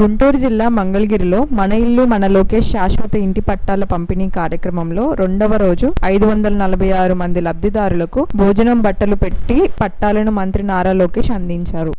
గుంటూరు జిల్లా మంగళగిరిలో మన ఇల్లు మన లోకేష్ శాశ్వత ఇంటి పట్టాల పంపిణీ కార్యక్రమంలో రెండవ రోజు ఐదు వందల నలభై ఆరు మంది లబ్ధిదారులకు భోజనం బట్టలు పెట్టి పట్టాలను మంత్రి నారా లోకేష్ అందించారు.